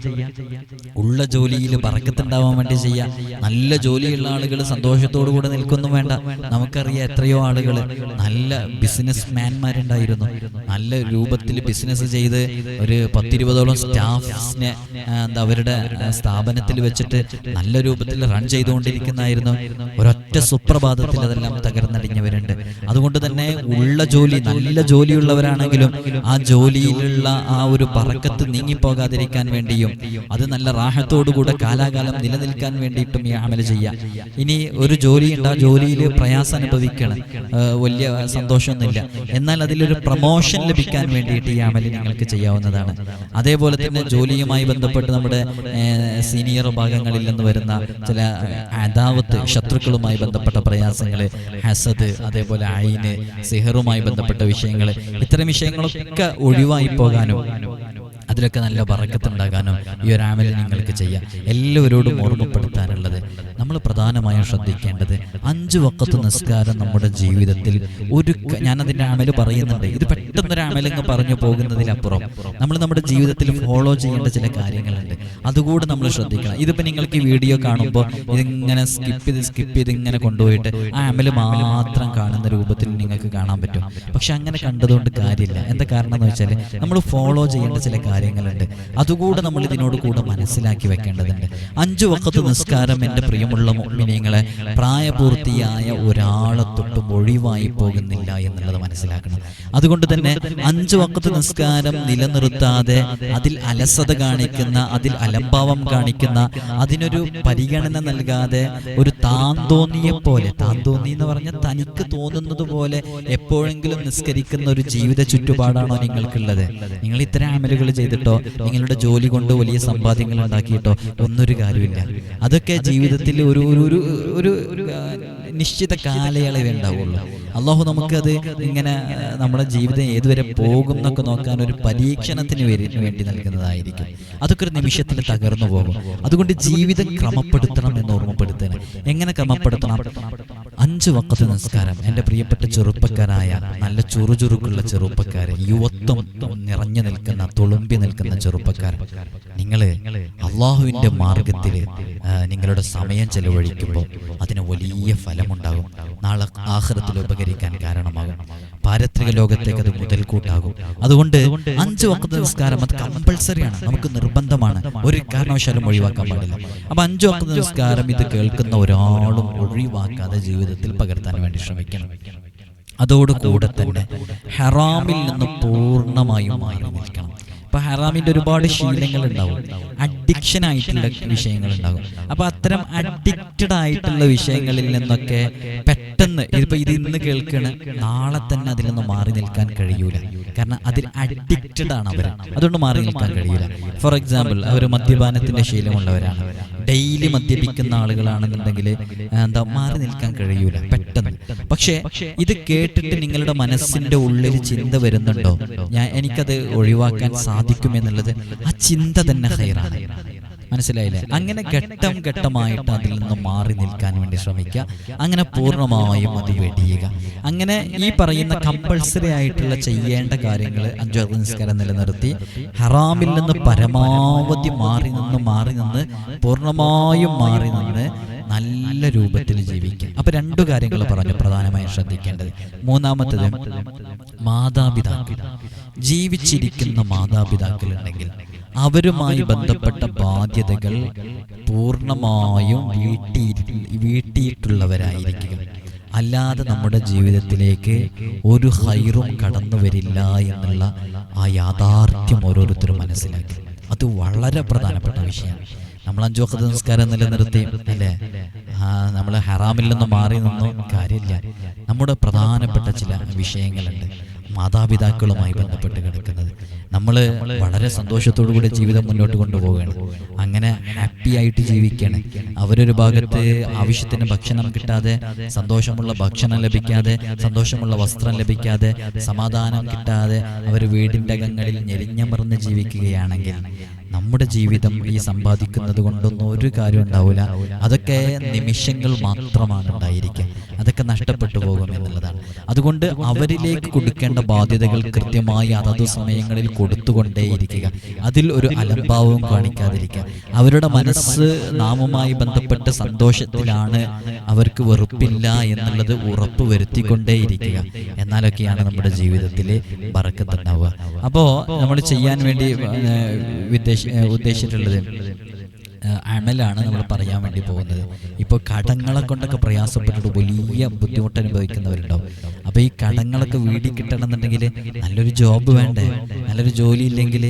ഉള്ള ജോലിയിൽ പറക്കത്തുണ്ടാവാൻ വേണ്ടി ചെയ്യാം. നല്ല ജോലിയുള്ള ആളുകൾ സന്തോഷത്തോടു കൂടെ നിൽക്കൊന്നും വേണ്ട. നമുക്കറിയാം എത്രയോ ആളുകൾ നല്ല ബിസിനസ് മാൻമാരുണ്ടായിരുന്നു നല്ല രൂപത്തിൽ ബിസിനസ് ചെയ്ത് ഒരു പത്തിരുപതോളം സ്റ്റാഫ്സിനെ ആ, എന്താ അവരുടെ സ്ഥാപനത്തിൽ വെച്ചിട്ട് നല്ല രൂപത്തിൽ റൺ ചെയ്തുകൊണ്ടിരിക്കുന്നതായിരുന്നു. ഒരൊറ്റ സുപ്രഭാതത്തിൽ അതെല്ലാം തകർന്നടിഞ്ഞവരുണ്ട്. അതുകൊണ്ട് തന്നെ ഉള്ള ജോലി നല്ല ജോലിയുള്ളവരാണെങ്കിലും ആ ജോലിയിലുള്ള ആ ഒരു പറക്കത്ത് നീങ്ങിപ്പോകാതിരിക്കാൻ വേണ്ടിയും അത് നല്ല റാഹത്തോടുകൂടെ കാലാകാലം നിലനിൽക്കാൻ വേണ്ടിയിട്ടും ഈ അമല ചെയ്യാം. ഇനി ഒരു ജോലി ഉണ്ട് ആ ജോലിയിൽ പ്രയാസം അനുഭവിക്കണം. വലിയ സന്തോഷമൊന്നുമില്ല. എന്നാൽ അതിലൊരു പ്രമോഷൻ ലഭിക്കാൻ വേണ്ടിയിട്ട് ഈ അമൽ നിങ്ങൾക്ക് ചെയ്യാവുന്നതാണ്. അതേപോലെ തന്നെ ജോലിയുമായി ബന്ധപ്പെട്ട് നമ്മുടെ സീനിയർ ഭാഗങ്ങളിൽ നിന്ന് വരുന്ന ചില അദാവത്ത് ശത്രുക്കളുമായി ബന്ധപ്പെട്ട പ്രയാസങ്ങൾ ഹസദ് അതേപോലെ അയിന് സിഹറുമായി ബന്ധപ്പെട്ട വിഷയങ്ങൾ ഇത്തരം വിഷയങ്ങളൊക്കെ ഒഴിവായി പോകാനും അതിലൊക്കെ നല്ല വറക്കത്തുണ്ടാകാനും ഈ ഒരു ആമൽ നിങ്ങൾക്ക് ചെയ്യാം. എല്ലാവരോടും ഓർമ്മപ്പെടുത്താനുള്ളത് നമ്മൾ പ്രധാനമായും ശ്രദ്ധിക്കേണ്ടത് അഞ്ച് വക്കത്ത് നിസ്കാരം നമ്മുടെ ജീവിതത്തിൽ ഒരു ഞാനതിന്റെ ആമൽ പറയുന്നുണ്ട്. ഇത് പെട്ടെന്നൊരു അമലങ്ങ് പറഞ്ഞു പോകുന്നതിലപ്പുറം നമ്മൾ നമ്മുടെ ജീവിതത്തിൽ ഫോളോ ചെയ്യേണ്ട ചില കാര്യങ്ങളുണ്ട്. അതുകൂടെ നമ്മൾ ശ്രദ്ധിക്കണം. ഇതിപ്പോൾ നിങ്ങൾക്ക് ഈ വീഡിയോ കാണുമ്പോൾ ഇതിങ്ങനെ സ്കിപ്പ് ചെയ്ത് സ്കിപ്പ് ചെയ്ത് ഇങ്ങനെ കൊണ്ടുപോയിട്ട് ആ അമൽ മാത്രം കാണുന്ന രൂപത്തിൽ നിങ്ങൾക്ക് കാണാൻ പറ്റും. പക്ഷെ അങ്ങനെ കണ്ടതുകൊണ്ട് കാര്യമില്ല. എന്താ കാരണം എന്ന് വെച്ചാൽ നമ്മൾ ഫോളോ ചെയ്യേണ്ട ചില കാര്യങ്ങളുണ്ട്. അതുകൂടെ നമ്മൾ ഇതിനോട് കൂടെ മനസ്സിലാക്കി വെക്കേണ്ടതുണ്ട്. അഞ്ചു വക്കത്ത് നിസ്കാരം എന്റെ പ്രിയമുള്ള പ്രിയമുള്ള മുഅ്മിനീങ്ങളെ പ്രായപൂർത്തിയായ ഒരാളെ തൊട്ടും ഒഴിവായി പോകുന്നില്ല എന്നുള്ളത് മനസ്സിലാക്കണം. അതുകൊണ്ട് തന്നെ അഞ്ചു വക്കത്ത് നിസ്കാരം നിലനിർത്താതെ അതിൽ അലസത കാണിക്കുന്ന അതിൽ അലംഭാവം കാണിക്കുന്ന അതിനൊരു പരിഗണന നൽകാതെ ഒരു താന്തോന്നിയെ പോലെ താന്തോന്നി എന്ന് പറഞ്ഞാൽ തനിക്ക് തോന്നുന്നത് പോലെ എപ്പോഴെങ്കിലും നിസ്കരിക്കുന്ന ഒരു ജീവിത ചുറ്റുപാടാണോ നിങ്ങൾക്കുള്ളത്? നിങ്ങൾ ഇത്തരം അമലുകൾ ചെയ്തിട്ടോ നിങ്ങളുടെ ജോലി കൊണ്ട് വലിയ സമ്പാദ്യങ്ങൾ ഉണ്ടാക്കിയിട്ടോ ഒന്നൊരു കാര്യമില്ല. അതൊക്കെ ജീവിതത്തിൽ ഒരു ഒരു ഒരു ഒരു നിശ്ചിത കാലയളവേ ഉണ്ടാവുള്ളൂ. അള്ളാഹു നമുക്കത് ഇങ്ങനെ നമ്മുടെ ജീവിതം ഏതുവരെ പോകും എന്നൊക്കെ നോക്കാൻ ഒരു പരീക്ഷണത്തിന് വേണ്ടി നൽകുന്നതായിരിക്കും. അതൊക്കെ ഒരു നിമിഷത്തിൽ തകർന്നു പോകും. അതുകൊണ്ട് ജീവിതം ക്രമപ്പെടുത്തണം എന്ന് ഓർമ്മപ്പെടുത്തണം എങ്ങനെ ക്രമപ്പെടുത്തണം? അഞ്ച് വക്കത്ത് നമസ്കാരം. എന്റെ പ്രിയപ്പെട്ട ചെറുപ്പക്കാരായ നല്ല ചുറുചുറുക്കുള്ള ചെറുപ്പക്കാരെ യുവത്വം നിറഞ്ഞു നിൽക്കുന്ന തുളുമ്പി നിൽക്കുന്ന ചെറുപ്പക്കാരൻ നിങ്ങൾ അള്ളാഹുവിന്റെ മാർഗത്തിൽ നിങ്ങളുടെ സമയം ചെലവഴിക്കുമ്പോൾ അതിന് വലിയ ഫലമുണ്ടാകും നാളെ ആഹ്റത്തിൽ ഉപകരിക്കാൻ കാരണമാകും. പാരത്രിക ലോകത്തേക്ക് അത് മുതൽക്കൂട്ടാകും. അതുകൊണ്ട് അഞ്ച് വക്ത നിസ്കാരം അത് കമ്പൾസറിയാണ് നമുക്ക് നിർബന്ധമാണ്. ഒരു കാരണവശാലും ഒഴിവാക്കാൻ പാടില്ല. അപ്പൊ അഞ്ച് വക്ത നിസ്കാരം ഇത് കേൾക്കുന്ന ഒരാളും ഒഴിവാക്കാതെ ജീവിതത്തിൽ പകർത്താൻ വേണ്ടി ശ്രമിക്കണം. അതോടുകൂടെ തന്നെ ഹറാമിൽ നിന്ന് പൂർണമായും മാറി നിൽക്കണം. ഇപ്പൊ ഹറാമിന്റെ ഒരുപാട് ശീലങ്ങൾ ഉണ്ടാവും അഡിക്ഷൻ ആയിട്ടുള്ള വിഷയങ്ങൾ ഉണ്ടാവും അപ്പൊ അത്തരം അഡിക്റ്റഡ് ആയിട്ടുള്ള വിഷയങ്ങളിൽ നിന്നൊക്കെ പെട്ടെന്ന് ഇതിപ്പോ ഇത് ഇന്ന് കേൾക്കണ്. നാളെ തന്നെ അതിൽ നിന്ന് മാറി നിൽക്കാൻ കഴിയൂല. കാരണം അതിൽ അഡിക്റ്റഡ് ആണ് അവർ അതുകൊണ്ട് മാറി നിൽക്കാൻ കഴിയൂല. ഫോർ എക്സാമ്പിൾ അവർ മദ്യപാനത്തിന്റെ ശീലമുള്ളവരാണ്. ഡെയിലി മദ്യപിക്കുന്ന ആളുകളാണെന്നുണ്ടെങ്കിൽ എന്താ മാറി നിൽക്കാൻ കഴിയൂല. പെട്ടെന്ന്. പക്ഷേ ഇത് കേട്ടിട്ട് നിങ്ങളുടെ മനസ്സിന്റെ ഉള്ളിൽ ചിന്ത വരുന്നുണ്ടോ? ഞാൻ എനിക്കത് ഒഴിവാക്കാൻ സാധിക്കുമെന്നുള്ളത് ആ ചിന്ത തന്നെ ഹൈറാണ്. മനസ്സിലായില്ലേ? അങ്ങനെ ഘട്ടം ഘട്ടമായിട്ട് അതിൽ നിന്ന് മാറി നിൽക്കാൻ വേണ്ടി ശ്രമിക്കുക. അങ്ങനെ പൂർണമായും അത് വെടിയുക. അങ്ങനെ ഈ പറയുന്ന കമ്പൾസറി ആയിട്ടുള്ള ചെയ്യേണ്ട കാര്യങ്ങൾ അഞ്ചു നിസ്കാരം നിലനിർത്തി ഹറാമിൽ നിന്ന് പരമാവധി മാറി നിന്ന് മാറി നിന്ന് പൂർണമായും മാറി നിന്ന് നല്ല രൂപത്തിൽ ജീവിക്കുക. അപ്പൊ രണ്ടു കാര്യങ്ങൾ പറഞ്ഞു പ്രധാനമായും ശ്രദ്ധിക്കേണ്ടത്. മൂന്നാമത്തത് മാതാപിതാക്കൾ. ജീവിച്ചിരിക്കുന്ന മാതാപിതാക്കളുണ്ടെങ്കിൽ അവരുമായി ബന്ധപ്പെട്ട ബാധ്യതകൾ പൂർണമായും വീട്ടി വീട്ടിയിട്ടുള്ളവരായിരിക്കുക അല്ലാതെ നമ്മുടെ ജീവിതത്തിലേക്ക് ഒരു ഹൈറും കടന്നു വരില്ല എന്നുള്ള ആ യാഥാർത്ഥ്യം ഓരോരുത്തരും മനസ്സിലാക്കി. അത് വളരെ പ്രധാനപ്പെട്ട വിഷയമാണ്. നമ്മൾ അഞ്ചോക്ക സംസ്കാരം നിലനിർത്തി അല്ലേ? നമ്മൾ ഹറാമിൽ നിന്ന് മാറി നിന്നോ. കാര്യമില്ല. നമ്മുടെ പ്രധാനപ്പെട്ട ചില വിഷയങ്ങളുണ്ട്. മാതാപിതാക്കളുമായി ബന്ധപ്പെട്ട് കിടക്കുന്നത്. നമ്മൾ വളരെ സന്തോഷത്തോടു കൂടി ജീവിതം മുന്നോട്ട് കൊണ്ടുപോവുകയാണ്. അങ്ങനെ ഹാപ്പി ആയിട്ട് ജീവിക്കുകയാണ്. അവരൊരു ഭാഗത്ത് ആവശ്യത്തിന് ഭക്ഷണം കിട്ടാതെ സന്തോഷമുള്ള ഭക്ഷണം ലഭിക്കാതെ സന്തോഷമുള്ള വസ്ത്രം ലഭിക്കാതെ സമാധാനം കിട്ടാതെ അവർ വീടിന്റെ അകങ്ങളിൽ ഞെരിഞ്ഞമർന്ന് ജീവിക്കുകയാണെങ്കിൽ നമ്മുടെ ജീവിതം ഈ സമ്പാദിക്കുന്നത് കൊണ്ടൊന്നും ഒരു കാര്യം ഉണ്ടാവില്ല. അതൊക്കെ നിമിഷങ്ങൾ മാത്രമാണ് ഉണ്ടായിരിക്കുക. അതൊക്കെ നഷ്ടപ്പെട്ടു പോകും എന്നുള്ളതാണ്. അതുകൊണ്ട് അവരിലേക്ക് കൊടുക്കേണ്ട ബാധ്യതകൾ കൃത്യമായി അതത് സമയങ്ങളിൽ കൊടുത്തുകൊണ്ടേയിരിക്കുക. അതിൽ ഒരു അലംഭാവവും കാണിക്കാതിരിക്കുക. അവരുടെ മനസ്സ് നാമുമായി ബന്ധപ്പെട്ട സന്തോഷത്തിലാണ് അവർക്ക് വെറുപ്പില്ല എന്നുള്ളത് ഉറപ്പ് വരുത്തിക്കൊണ്ടേയിരിക്കുക. എന്നാലൊക്കെയാണ് നമ്മുടെ ജീവിതത്തിൽ ബറക്കത്തുണ്ടാവുക അപ്പോൾ നമ്മൾ ചെയ്യാൻ വേണ്ടി ഏഹ്, വിദ്ദേശ ഏഹ്, ഉദ്ദേശിച്ചിട്ടുള്ളത്. അണലാണ് നമ്മൾ പറയാൻ വേണ്ടി പോകുന്നത്. ഇപ്പോൾ കടങ്ങളെ കൊണ്ടൊക്കെ പ്രയാസപ്പെട്ടിട്ട് വലിയ ബുദ്ധിമുട്ട് അനുഭവിക്കുന്നവരുണ്ടാവും. അപ്പോൾ ഈ കടങ്ങളൊക്കെ വീടി കിട്ടണമെന്നുണ്ടെങ്കിൽ നല്ലൊരു ജോബ് വേണ്ടേ? നല്ലൊരു ജോലി ഇല്ലെങ്കിൽ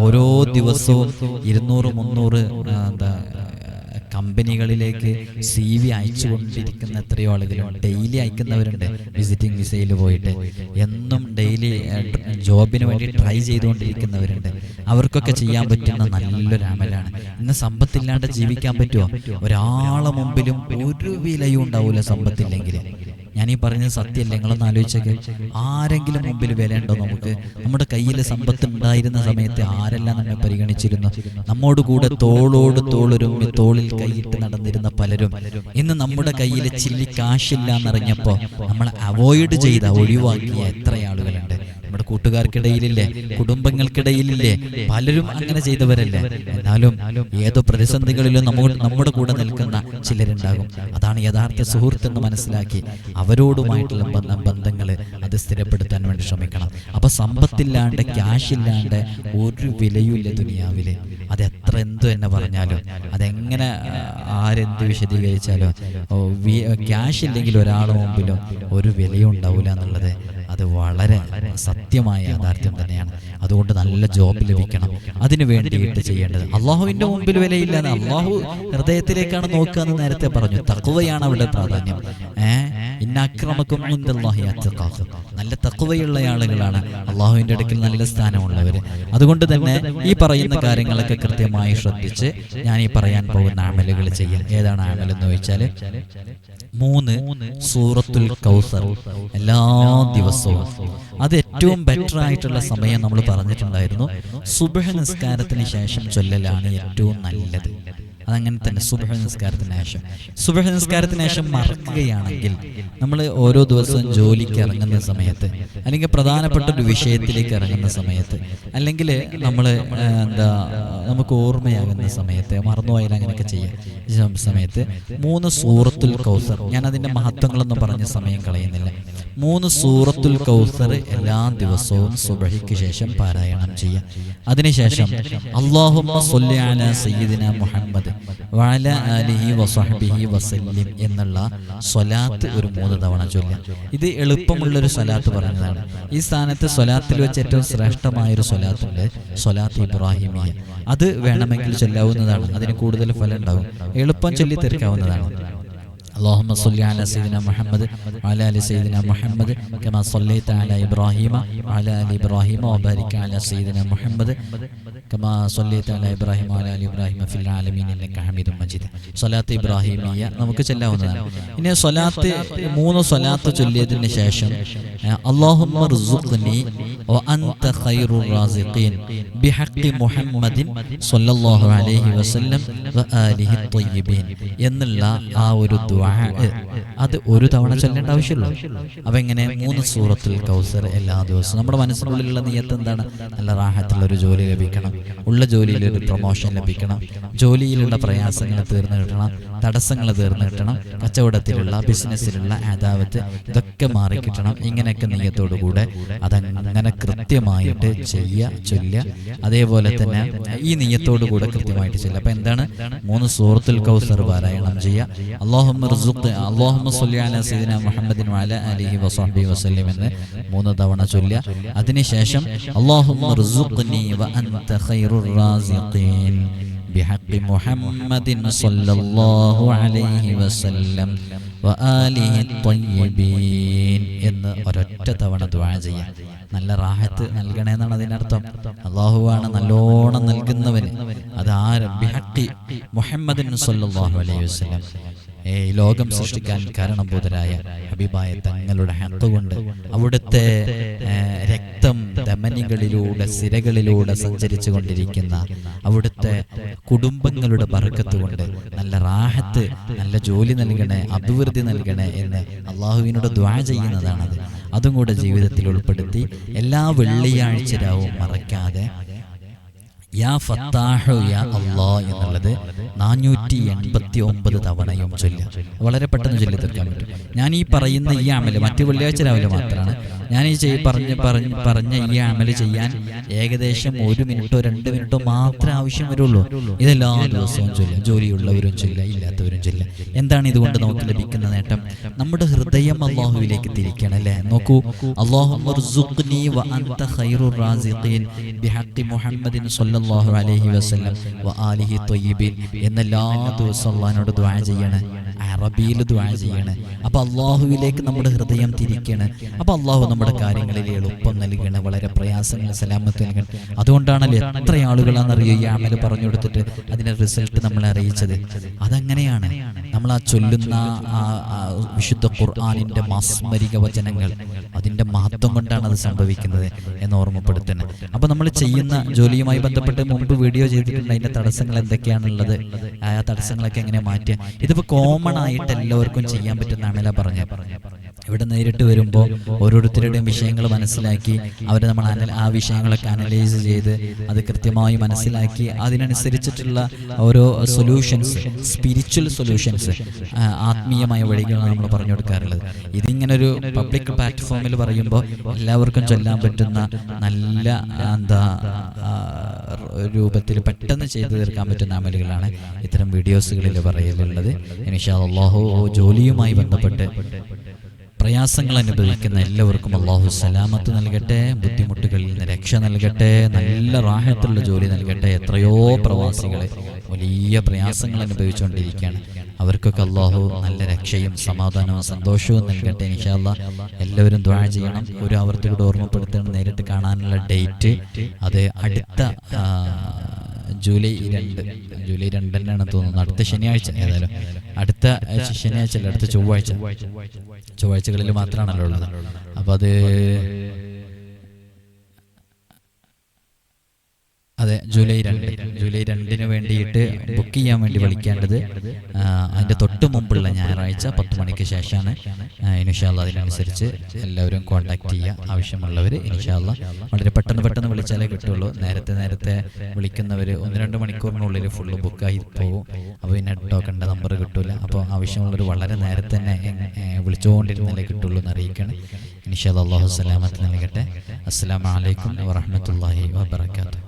ഓരോ ദിവസവും ഇരുന്നൂറ് മുന്നൂറ് എന്താ കമ്പനികളിലേക്ക് സി വി അയച്ചുകൊണ്ടിരിക്കുന്ന എത്രയോ ആളുകളുണ്ട് ഡെയിലി അയക്കുന്നവരുണ്ട്. വിസിറ്റിംഗ് വിസയിൽ പോയിട്ട്. എന്നും ഡെയിലി ജോബിന് വേണ്ടി ട്രൈ ചെയ്തുകൊണ്ടിരിക്കുന്നവരുണ്ട്. അവർക്കൊക്കെ ചെയ്യാൻ പറ്റുന്ന നല്ലൊരു അമലാണ്. ഇന്ന് സമ്പത്തില്ലാണ്ട് ജീവിക്കാൻ പറ്റുമോ? ഒരാളെ മുമ്പിലും ഒരു വിലയും ഉണ്ടാവില്ല സമ്പത്തില്ലെങ്കിൽ ഞാൻ ഈ പറഞ്ഞത് സത്യമല്ല നിങ്ങളൊന്ന് ആലോചിച്ചൊക്കെ. ആരെങ്കിലും മുമ്പിൽ വിലയുണ്ടോ നമുക്ക്? നമ്മുടെ കയ്യിൽ സമ്പത്ത് ഉണ്ടായിരുന്ന സമയത്ത് ആരെല്ലാം നമ്മെ പരിഗണിച്ചിരുന്നു? നമ്മോട് കൂടെ തോളോട് തോളൊരുമ്മി തോളിൽ കൈയിട്ട് നടന്നിരുന്ന പലരും. ഇന്ന് നമ്മുടെ കയ്യിൽ ചില്ലി കാശില്ല എന്നറിഞ്ഞപ്പോൾ നമ്മൾ അവോയ്ഡ് ചെയ്ത ഒഴിവാക്കിയ എത്ര ആളുകളുണ്ട്? നമ്മുടെ കൂട്ടുകാർക്കിടയിലില്ലേ കുടുംബങ്ങൾക്കിടയിലില്ലേ പലരും അങ്ങനെ ചെയ്തവരല്ലേ? എന്നാലും ഏതോ പ്രതിസന്ധികളിലും നമ്മ നമ്മുടെ കൂടെ നിൽക്കുന്ന ചിലരുണ്ടാകും. അതാണ് യഥാർത്ഥ സുഹൃത്ത് എന്ന് മനസ്സിലാക്കി അവരോടുമായിട്ടുള്ള ബന്ധങ്ങൾ അത് സ്ഥിരപ്പെടുത്താൻ വേണ്ടി ശ്രമിക്കണം. അപ്പൊ സമ്പത്തില്ലാണ്ട് ക്യാഷ് ഇല്ലാണ്ട് ഒരു വിലയുമില്ല ദുനിയാവിൽ. അത് എത്ര എന്തു തന്നെ പറഞ്ഞാലും അതെങ്ങനെ ആരെന്ത് വിശദീകരിച്ചാലും ക്യാഷ് ഇല്ലെങ്കിൽ ഒരാൾ മുമ്പിലും ഒരു വിലയും ഉണ്ടാവില്ല എന്നുള്ളത് അത് വളരെ സത്യമായ യാഥാർത്ഥ്യം തന്നെയാണ്. അതുകൊണ്ട് നല്ല ജോബ് ലഭിക്കണം. അതിനു വേണ്ടിയിട്ട് ചെയ്യേണ്ടത്. അള്ളാഹുവിന്റെ മുമ്പിൽ വിലയില്ല അള്ളാഹു ഹൃദയത്തിലേക്കാണ് നോക്കുക എന്ന് നേരത്തെ പറഞ്ഞു. തക്കുവയാണ് അവിടെ പ്രാധാന്യം. ഏഹ് ഇന്നക്രമക്കും നല്ല തക്കുവയുള്ള ആളുകളാണ്. അള്ളാഹുവിന്റെ അടുക്കൽ നല്ല സ്ഥാനമുള്ളവര് അതുകൊണ്ട് തന്നെ ഈ പറയുന്ന കാര്യങ്ങളൊക്കെ കൃത്യമായി ശ്രദ്ധിച്ച് ഞാൻ ഈ പറയാൻ പോകുന്ന ആമലുകൾ ചെയ്യാം. ഏതാണ് ആമൽ എന്ന് ചോദിച്ചാൽ മൂന്ന് സൂറത്തുൽ കൗസർ. എല്ലാ ദിവസവും. അത് ഏറ്റവും ബെറ്റർ ആയിട്ടുള്ള സമയം നമ്മൾ പറഞ്ഞിട്ടുണ്ടായിരുന്നു. സുബഹ നിസ്കാരത്തിന് ശേഷം ചൊല്ലലാണ് ഏറ്റവും നല്ലത്. അതങ്ങനെ തന്നെ സുബഹ നിസ്കാരത്തിന് ശേഷം. സുബഹ നിസ്കാരത്തിന് ശേഷം മറക്കുകയാണെങ്കിൽ നമ്മൾ ഓരോ ദിവസവും ജോലിക്ക് ഇറങ്ങുന്ന സമയത്ത് അല്ലെങ്കിൽ പ്രധാനപ്പെട്ട ഒരു വിഷയത്തിലേക്ക് ഇറങ്ങുന്ന സമയത്ത് അല്ലെങ്കിൽ നമ്മൾ എന്താ നമുക്ക് ഓർമ്മയാകുന്ന സമയത്ത് മറന്നുപോയാൽ അങ്ങനെയൊക്കെ ചെയ്യാം. സമയത്ത് മൂന്ന് സൂറത്തുൽ കൗസർ. ഞാൻ അതിന്റെ മഹത്വങ്ങളൊന്നും പറഞ്ഞ സമയം കളയുന്നില്ല. മൂന്ന് സൂറത്തുൽ കൗസർ എല്ലാ ദിവസവും സുബഹിക്ക് ശേഷം പാരായണം ചെയ്യാം. അതിനുശേഷം അള്ളാഹുമ്മ സൊല്ലാന സയ്യിദിന മുഹമ്മദ്. വസല്ലിം എന്നുള്ള സ്വലാത്ത് ഒരു മൂന്ന് തവണ ചൊല്ലാം ഇത് എളുപ്പമുള്ള ഒരു സ്വലാത്ത് പറഞ്ഞതാണ്. ഈ സ്ഥാനത്ത് സ്വലാത്തിൽ വെച്ച് ഏറ്റവും ശ്രേഷ്ഠമായ ഒരു സ്വലാത്തുണ്ട് സ്വലാത്ത് ഇബ്രാഹിമിയ. അത് വേണമെങ്കിൽ ചൊല്ലാവുന്നതാണ്. അതിന് കൂടുതൽ ഫലം ഉണ്ടാവും. എളുപ്പം ചൊല്ലി തീർക്കാവുന്നതാണ്. اللهم صل على سيدنا محمد وعلى ال سيدنا محمد كما صليت على ابراهيم وعلى ال ابراهيم وبارك على سيدنا محمد كما صليت على ابراهيم وعلى ال ابراهيم في العالمين انك حميد مجيد സ്വലാത്ത് ഇബ്രാഹിമിയ നമുക്ക് ചൊല്ലാവുന്നതാണ് ഇനി സ്വലാത്ത് മൂന്ന് സ്വലാത്ത് ചൊല്ലിയതിന് ശേഷം അള്ളാഹുമ്മ ർസുഖ്നി وأنت خير الرازقين بحق محمد صلى الله عليه وسلم وآله الطيبين എന്നുള്ള ആ ഒരു ദുആ അത് ഒരു തവണ ചൊല്ലേണ്ട ആവശ്യമുള്ളൂ അപ്പൊ എങ്ങനെ മൂന്ന് സൂറത്തുൽ കൗസർ എല്ലാ ദിവസവും നമ്മുടെ മനസ്സിനുള്ളിലുള്ള നിയത്ത് എന്താണ് നല്ല റാഹത്തുള്ള ഒരു ജോലി ലഭിക്കണം ഉള്ള ജോലിയിൽ ഒരു പ്രൊമോഷൻ ലഭിക്കണം ജോലിയിലുള്ള പ്രയാസങ്ങൾ തീർന്നു കിട്ടണം തടസ്സങ്ങൾ തീർന്നു കിട്ടണം കച്ചവടത്തിലുള്ള ബിസിനസ്സിലുള്ള ആദാവത്ത് ഇതൊക്കെ മാറിക്കിട്ടണം ഇങ്ങനെയൊക്കെ നെയ്യത്തോടു കൂടെ അതങ്ങനെ കൃത്യമായിട്ട് ചെയ്യുക ചൊല്ലുക അതേപോലെ തന്നെ ഈ നെയ്യത്തോടു കൂടെ കൃത്യമായിട്ട് ചൊല്ലുക അപ്പൊ എന്താണ് മൂന്ന് സൂറത്തുൽ കൗസർ പാരായണം ചെയ്യുക അള്ളാഹുമ്മ റുസുഖ് അള്ളാഹുമ്മ സ്വല്ലി അലാ സയ്യിദിന മുഹമ്മദിൻ വഅല ആലിഹി വസഹ്ബിഹി വസല്ലം എന്ന് മൂന്ന് തവണ ചൊല്ലുക അതിനുശേഷം അള്ളാഹുമ്മ റുസുഖ്നി വഅൻത ഖൈറുർ റാസിഖീൻ بحق محمد صلى الله عليه وسلم وآله الطيبين എന്ന് ഒരൊറ്റ തവണ ദുആ ചെയ്യാം നല്ല റാഹത്ത് നൽകണേ എന്നാണ് അതിനർത്ഥം. അള്ളാഹുവാണ് നല്ലോണം നൽകുന്നവന് അത് ആരും ബിഹക്കി മുഹമ്മദിൻ സല്ലല്ലാഹു അലൈഹി ഏ ലോകം സൃഷ്ടിക്കാൻ കാരണഭൂതരായ ഹബീബായ തങ്ങളുടെ ഹത്തുകൊണ്ട് അവിടുത്തെ രക്തം ധമനികളിലൂടെ സിരകളിലൂടെ സഞ്ചരിച്ചു കൊണ്ടിരിക്കുന്ന അവിടുത്തെ കുടുംബങ്ങളുടെ ബർക്കത്ത് കൊണ്ട് നല്ല റാഹത്ത് നല്ല ജോലി നൽകണേ അഭിവൃദ്ധി നൽകണേ എന്ന് അള്ളാഹുവിനോട് ദ്വാ ചെയ്യുന്നതാണത്. അതും കൂടെ ജീവിതത്തിൽ ഉൾപ്പെടുത്തി എല്ലാ വെള്ളിയാഴ്ച രാവും മറക്കാതെ യാ ഫത്താഹു യാ അള്ളാ എന്നുള്ളത് നാനൂറ്റി എൺപത്തി ഒമ്പത് തവണയും ചൊല്ലുക വളരെ പെട്ടെന്ന് ചൊല്ലി തീർക്കാൻ പറ്റും. ഞാൻ ഈ പറയുന്ന ഈ അമൽ മറ്റു വെള്ളിയാഴ്ച രാവിലെ മാത്രമാണ്. ഞാൻ ഈ ചെയ് പറഞ്ഞ് പറഞ്ഞ് പറഞ്ഞ ഈ അമൽ ചെയ്യാൻ ഏകദേശം ഒരു മിനിറ്റോ രണ്ട് മിനിറ്റോ മാത്രമേ ആവശ്യം വരുള്ളൂ. ഇതെല്ലാ ദിവസവും ചൊല്ല. ജോലിയുള്ളവരും ചൊല്ല ഇല്ലാത്തവരും ചൊല്ല എന്താണ് ഇതുകൊണ്ട് നമുക്ക് ലഭിക്കുന്ന നേട്ടം? നമ്മുടെ ഹൃദയം അള്ളാഹുവിലേക്ക് തിരിക്കണം അല്ലേ? നോക്കൂ അള്ളാഹു എന്നെല്ലാ ദിവസവും അള്ളഹാനോട് ദുആ ചെയ്യണേ. അറബിയിൽ ദ്വാ ചെയ്യണം. അപ്പോൾ അള്ളാഹുവിലേക്ക് നമ്മുടെ ഹൃദയം തിരിക്കണം. അപ്പോൾ അള്ളാഹു നമ്മുടെ കാര്യങ്ങളിൽ എളുപ്പം നൽകണേ. വളരെ പ്രയാസങ്ങൾ സലാമത്ത് നൽകണം. അതുകൊണ്ടാണല്ലോ എത്ര ആളുകളാണെന്നറിയോ ഈ അമൽ പറഞ്ഞു കൊടുത്തിട്ട് അതിന്റെ റിസൾട്ട് നമ്മളെ അറിയിച്ചത്? അതങ്ങനെയാണ്. നമ്മൾ ആ ചൊല്ലുന്ന വിശുദ്ധ ഖുർആാനിന്റെ മാസ്മരിക വചനങ്ങൾ. അതിന്റെ മഹത്വം കൊണ്ടാണ് അത് സംഭവിക്കുന്നത് എന്ന് ഓർമ്മപ്പെടുത്തുന്നത് അപ്പോൾ നമ്മൾ ചെയ്യുന്ന ജോലിയുമായി ബന്ധപ്പെട്ട് മുമ്പ് വീഡിയോ ചെയ്തിട്ടുണ്ട്. അതിന്റെ തടസ്സങ്ങൾ എന്തൊക്കെയാണുള്ളത്? ആ തടസ്സങ്ങളൊക്കെ എങ്ങനെ മാറ്റുക? ഇതിപ്പോൾ കോമൺ ആയിട്ട് എല്ലാവർക്കും ചെയ്യാൻ പറ്റുന്നതാണ് അല്ല പറഞ്ഞ ഇവിടെ നേരിട്ട് വരുമ്പോൾ ഓരോരുത്തരുടെയും വിഷയങ്ങൾ മനസ്സിലാക്കി അവരെ നമ്മൾ അനൽ ആ വിഷയങ്ങളൊക്കെ അനലൈസ് ചെയ്ത് അത് കൃത്യമായി മനസ്സിലാക്കി അതിനനുസരിച്ചിട്ടുള്ള ഓരോ സൊല്യൂഷൻസ് സ്പിരിച്വൽ സൊല്യൂഷൻസ് ആത്മീയമായ വഴികളാണ് നമ്മൾ പറഞ്ഞു കൊടുക്കാറുള്ളത്. ഇതിങ്ങനൊരു പബ്ലിക് പ്ലാറ്റ്ഫോമിൽ പറയുമ്പോൾ എല്ലാവർക്കും ചൊല്ലാൻ പറ്റുന്ന നല്ല എന്താ രൂപത്തിൽ പെട്ടെന്ന് ചെയ്തു തീർക്കാൻ പറ്റുന്ന അമലുകളാണ് ഇത്തരം വീഡിയോസുകളിൽ പറയലുള്ളത്. ഇൻഷാ അള്ളാഹു ജോലിയുമായി ബന്ധപ്പെട്ട് പ്രയാസങ്ങൾ അനുഭവിക്കുന്ന എല്ലാവർക്കും അള്ളാഹു സലാമത്ത് നൽകട്ടെ ബുദ്ധിമുട്ടുകളിൽ നിന്ന് രക്ഷ നൽകട്ടെ നല്ല റാഹത്തുള്ള ജോലി നൽകട്ടെ എത്രയോ പ്രവാസികളെ വലിയ പ്രയാസങ്ങൾ അനുഭവിച്ചുകൊണ്ടിരിക്കുകയാണ്. അവർക്കൊക്കെ അള്ളാഹു നല്ല രക്ഷയും സമാധാനവും സന്തോഷവും നൽകട്ടെ ഇൻഷാല്ല എല്ലാവരും ദ്വാഴ ചെയ്യണം. ഒരു ആവർത്തിയോട് ഓർമ്മപ്പെടുത്തണം നേരിട്ട് കാണാനുള്ള ഡേറ്റ് അത് അടുത്ത ജൂലൈ രണ്ട്. ജൂലൈ രണ്ട് തന്നെയാണ് തോന്നുന്നത്. അടുത്ത ശനിയാഴ്ച ഏതായാലും. അടുത്ത ശനിയാഴ്ച അല്ല അടുത്ത ചൊവ്വാഴ്ച. ചൊവ്വാഴ്ചകളിൽ മാത്രമാണല്ലോ ഉള്ളത്. അപ്പോൾ അത് അതെ ജൂലൈ രണ്ട്. ജൂലൈ രണ്ടിന് വേണ്ടിയിട്ട് ബുക്ക് ചെയ്യാൻ വേണ്ടി വിളിക്കേണ്ടത് അതിന്റെ തൊട്ട് മുമ്പുള്ള ഞായറാഴ്ച പത്ത് മണിക്ക് ശേഷമാണ്. ഇനിഷാല്ല അതിനനുസരിച്ച് എല്ലാവരും കോൺടാക്ട് ചെയ്യുക ആവശ്യമുള്ളവർ ഇനിഷാല്ല വളരെ പെട്ടെന്ന് പെട്ടെന്ന് വിളിച്ചാലേ കിട്ടുള്ളൂ. നേരത്തെ നേരത്തെ വിളിക്കുന്നവർ ഒന്ന് രണ്ട് മണിക്കൂറിനുള്ളിൽ ഫുള്ള് ആയി പോകും. അപ്പോൾ പിന്നെ ടോക്കണ്ട നമ്പർ കിട്ടില്ല അപ്പോൾ ആവശ്യമുള്ളവർ വളരെ നേരത്തെ തന്നെ വിളിച്ചുകൊണ്ടിരുന്നാലേ കിട്ടുള്ളൂ എന്ന് അറിയിക്കണം. ഇനിഷാല്ല അള്ളാഹു സലാമത്ത് നൽകട്ടെ. അസ്സാം വലൈക്കും വാഹമത്തല്ലാഹി വാബർക്കാത്തു